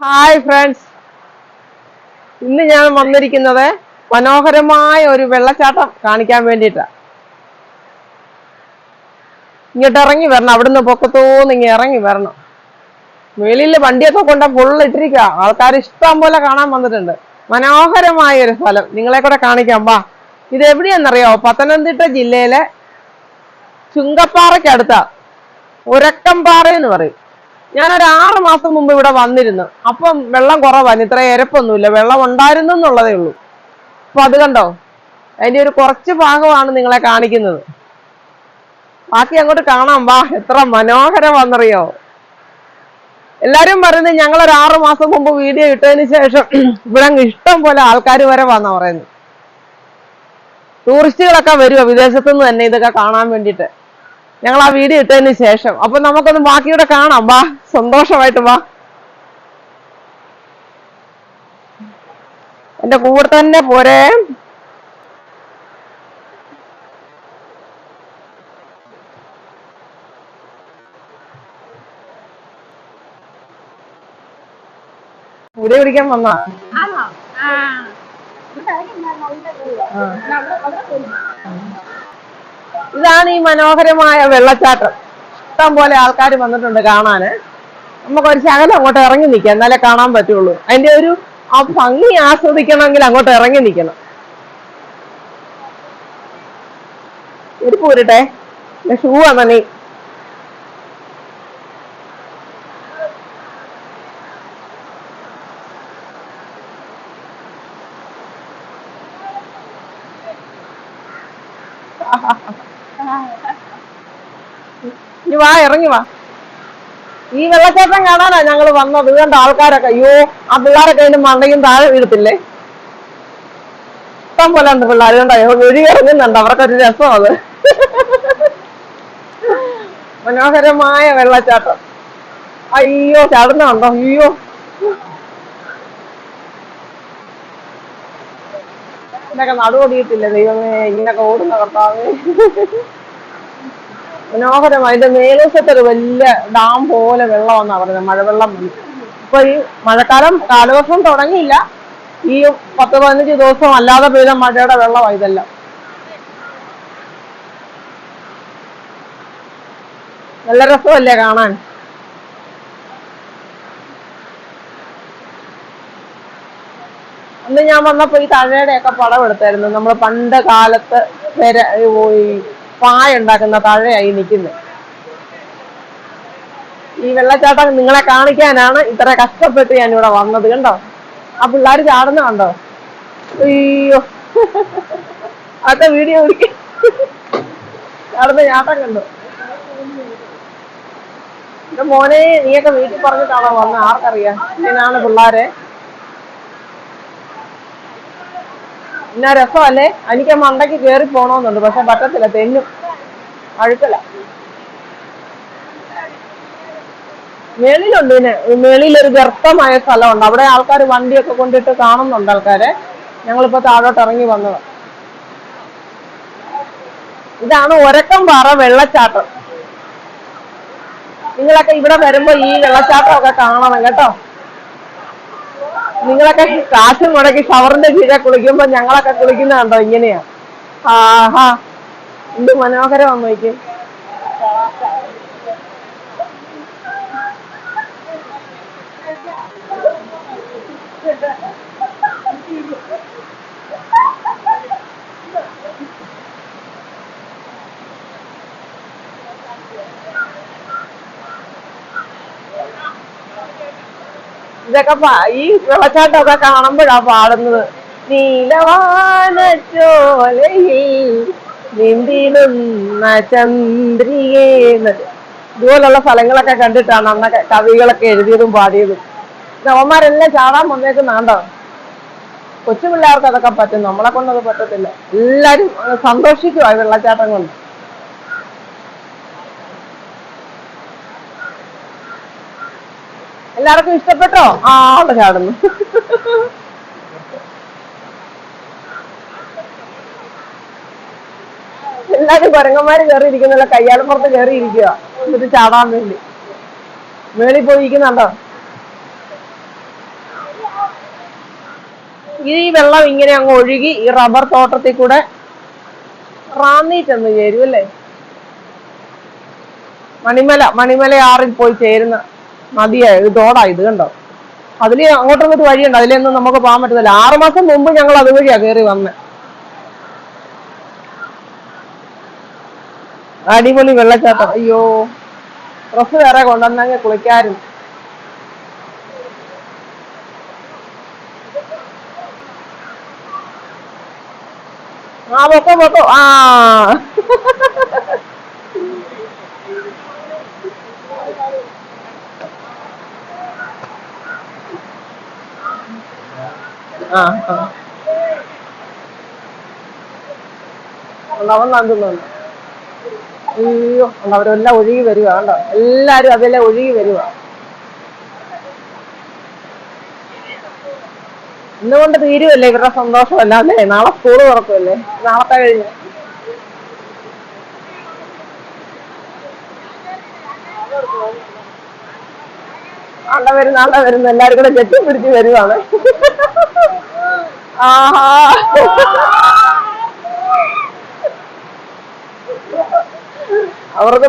Hi friends ഇന്ന് ഞാൻ വന്നിരിക്കുന്നത് മനോഹരമായ ഒരു വെള്ളച്ചാട്ടം കാണിക്കാൻ വേണ്ടിയിട്ടാ. ഇങ്ങോട്ട് ഇറങ്ങി വരണം. അവിടുന്ന് പൊക്കത്തോന്ന് ഇങ്ങനെ ഇറങ്ങി വരണം. വെളിയിൽ വണ്ടിയൊക്കെ കൊണ്ട ഫുള്ള് ഇട്ടിരിക്കുക ആൾക്കാർ ഇഷ്ടം പോലെ കാണാൻ വന്നിട്ടുണ്ട്. മനോഹരമായ ഒരു സ്ഥലം. നിങ്ങളെ കൂടെ കാണിക്കാം. വാ. ഇത് എവിടെയാണെന്നറിയോ പത്തനംതിട്ട ജില്ലയിലെ ചുങ്കപ്പാറയ്ക്കടുത്ത. ഉരക്കംപാറ എന്ന് പറയും. ഞാനൊരു ആറ് മാസം മുമ്പ് ഇവിടെ വന്നിരുന്നു. അപ്പം വെള്ളം കുറവാണ് ഇത്ര എരപ്പൊന്നുമില്ല. വെള്ളം ഉണ്ടായിരുന്നു എന്നുള്ളതേ ഉള്ളൂ. അപ്പൊ അത് കണ്ടോ? അതിന്റെ ഒരു കുറച്ച് ഭാഗമാണ് നിങ്ങളെ കാണിക്കുന്നത്. ബാക്കി അങ്ങോട്ട് കാണാം. വാ എത്ര മനോഹരമാണെന്നറിയോ? എല്ലാരും പറയുന്നത് ഞങ്ങൾ ഒരു ആറു മാസം മുമ്പ് വീഡിയോ ഇട്ടതിന് ശേഷം ഇവിടെ ഇഷ്ടം പോലെ ആൾക്കാർ വരെ വന്നാ പറയുന്നത്. ടൂറിസ്റ്റുകളൊക്കെ വരുമോ വിദേശത്തുനിന്ന് തന്നെ ഇതൊക്കെ കാണാൻ വേണ്ടിയിട്ട്. ഞങ്ങൾ ആ വീഡിയോ ഇട്ടതിന് ശേഷം. അപ്പൊ നമുക്കൊന്ന് ബാക്കിയൂടെ കാണാം. വാ സന്തോഷമായിട്ട് വാ. എന്റെ കൂടെ തന്നെ പോരെ. കൂടെ പിടിക്കാൻ വന്നാ? ആ. ഇതാണ് ഈ മനോഹരമായ വെള്ളച്ചാട്ടം. ഇഷ്ടം പോലെ ആൾക്കാർ വന്നിട്ടുണ്ട് കാണാന്. നമുക്ക് ഒരു ശകലം അങ്ങോട്ട് ഇറങ്ങി നിൽക്കാം. എന്നാലേ കാണാൻ പറ്റുള്ളൂ. അതിന്റെ ഒരു ആ ഭംഗി ആസ്വദിക്കണമെങ്കിൽ അങ്ങോട്ട് ഇറങ്ങി നിൽക്കണം. ഒരു പോരട്ടെ ഷൂ ആ നീ? ഇനി വാ ഇറങ്ങി വാ. ഈ വെള്ളച്ചാട്ടം കാണാനാ ഞങ്ങൾ വന്നത്. കണ്ട ആൾക്കാരൊക്കെ അയ്യോ ആ പിള്ളേരൊക്കെ അതിന്റെ മണ്ടയും താഴെ വീഴത്തില്ലേ? ഇഷ്ടം പോലെ ഉണ്ട് പിള്ളേർ കണ്ടോ ഒഴുകി ഇറങ്ങുന്നുണ്ട്. അവർക്കൊരു രസം അത്. മനോഹരമായ വെള്ളച്ചാട്ടം. അയ്യോ ചാടുന്നുണ്ടോ? അയ്യോ. ഇതൊക്കെ നടുവടിയിട്ടില്ല ദൈവമേ ഇങ്ങനൊക്കെ ഓടുന്ന കർത്താവ്. മനോഹരമായി. എന്റെ മേലവശത്ത് ഒരു വലിയ ഡാം പോലെ വെള്ളമെന്നാ പറയുന്നത്. മഴവെള്ളം ഇപ്പൊ ഈ മഴക്കാലം കാലവർഷം തുടങ്ങിയില്ല. ഈ പത്ത് പതിനഞ്ച് ദിവസം അല്ലാതെ പെയ്ത മഴയുടെ വെള്ളമാണ് ഇതെല്ലാം. നല്ല രസമല്ലേ കാണാൻ? അന്ന് ഞാൻ വന്നപ്പോ ഈ തഴയുടെയൊക്കെ പടം എടുത്തായിരുന്നു. നമ്മൾ പണ്ട് കാലത്ത് വരെ പായ ഉണ്ടാക്കുന്ന തഴയായി നിൽക്കുന്നത് ഈ വെള്ളച്ചാട്ടം നിങ്ങളെ കാണിക്കാനാണ് ഇത്ര കഷ്ടപ്പെട്ട് ഞാൻ ഇവിടെ വന്നത് കണ്ടോ? ആ പിള്ളേർ ചാടുന്ന കണ്ടോ? അയ്യോ. അതൊക്കെ വീഡിയോ ചാടുന്ന ചാട്ടം കണ്ടോ? മോനെ നീയൊക്കെ വീട്ടിൽ പറഞ്ഞിട്ടാണോ വന്ന? ആർക്കറിയാം. ഇങ്ങനെയാണ് പിള്ളാരെ. എന്നാ രസമല്ലേ? എനിക്ക് മണ്ടയ്ക്ക് കയറി പോണോന്നുണ്ട് പക്ഷെ പറ്റത്തില്ല തെന്നും. അഴുക്കല. മേളിലുണ്ട് പിന്നെ മേളിലൊരു വ്യർത്ഥമായ സ്ഥലമുണ്ട്. അവിടെ ആൾക്കാർ വണ്ടിയൊക്കെ കൊണ്ടിട്ട് കാണുന്നുണ്ട് ആൾക്കാരെ. ഞങ്ങളിപ്പോ താഴോട്ട് ഇറങ്ങി വന്നത്. ഇതാണ് ഒരക്കം പാറ വെള്ളച്ചാട്ടം. നിങ്ങളൊക്കെ ഇവിടെ വരുമ്പോ ഈ വെള്ളച്ചാട്ടം ഒക്കെ കാണണം കേട്ടോ. നിങ്ങളൊക്കെ കാശ് മുടക്കി ഷവറിന്റെ കീഴെ കുളിക്കുമ്പോ ഞങ്ങളൊക്കെ കുളിക്കുന്ന കണ്ടോ ഇങ്ങനെയാ ആഹാ എന്ത് മനോഹരമാണ് നോക്കി ഇതൊക്കെ ഈ വെള്ളച്ചാട്ടമൊക്കെ കാണുമ്പോഴാ പാടുന്നത്. നീലവാനച്ചോലയിൽ ചന്ദ്രികേന്ന്. ഇതുപോലുള്ള സ്ഥലങ്ങളൊക്കെ കണ്ടിട്ടാണ് അന്നൊക്കെ കവികളൊക്കെ എഴുതിയതും പാടിയതും. അവന്മാരെല്ലാം ചാടാൻ വന്നേക്കുന്നാണ്ടോ കൊച്ചു പിള്ളേർക്ക് അതൊക്കെ പറ്റും. നമ്മളെ കൊണ്ടത് പറ്റത്തില്ല. എല്ലാരും സന്തോഷിക്കുവാ വെള്ളച്ചാട്ടം കൊണ്ട്. എല്ലാവർക്കും ഇഷ്ടപ്പെട്ടോ? ആ അവിടെ ചാടുന്നു. എല്ലാരും കുരങ്ങന്മാര് കയറി കയ്യാളും പുറത്ത് കയറി ഇരിക്കുക എന്നിട്ട് ചാടാൻ വേണ്ടി. മേളിൽ പോയി ഇരിക്കുന്നുണ്ടോ ഈ വെള്ളം ഇങ്ങനെ അങ്ങ് ഒഴുകി ഈ റബ്ബർ തോട്ടത്തിൽ കൂടെ റാന്നി ചെന്ന് ചേരും അല്ലേ? മണിമല മണിമല ആറിൽ പോയി ചേരുന്ന നദിയാ തോടായി തോടാ ഇത് കണ്ടോ? അതിൽ അങ്ങോട്ടൊന്നും ഒരു വഴിയുണ്ട്. അതിലൊന്നും നമുക്ക് പോകാൻ പറ്റത്തില്ല. ആറു മാസം മുമ്പ് ഞങ്ങൾ അതുവഴിയാ കയറി വന്ന്. അടിപൊളി വെള്ളച്ചാട്ടം. അയ്യോ. ഡ്രസ് വേറെ കൊണ്ടുവന്നെങ്കിൽ കുളിക്കാരും ആ പൊക്കോ പൊക്കോ ആ. അയ്യോ അവരെല്ലാം ഒഴുകി വരിക കണ്ടോ? എല്ലാരും അതിലെ ഒഴുകി വരിക ഇന്നുകൊണ്ട് തീരുവല്ലേ ഇവരുടെ സന്തോഷമല്ല അല്ലേ നാളെ സ്കൂൾ തുറക്കുമല്ലേ നാളത്തെ കഴിഞ്ഞ. ആണ്ട വരുന്ന ആണ്ട വരുന്ന എല്ലാരും കൂടെ ചെത്തി പിടിച്ച് വരുവാണ്. ആഹാ. അവർക്ക്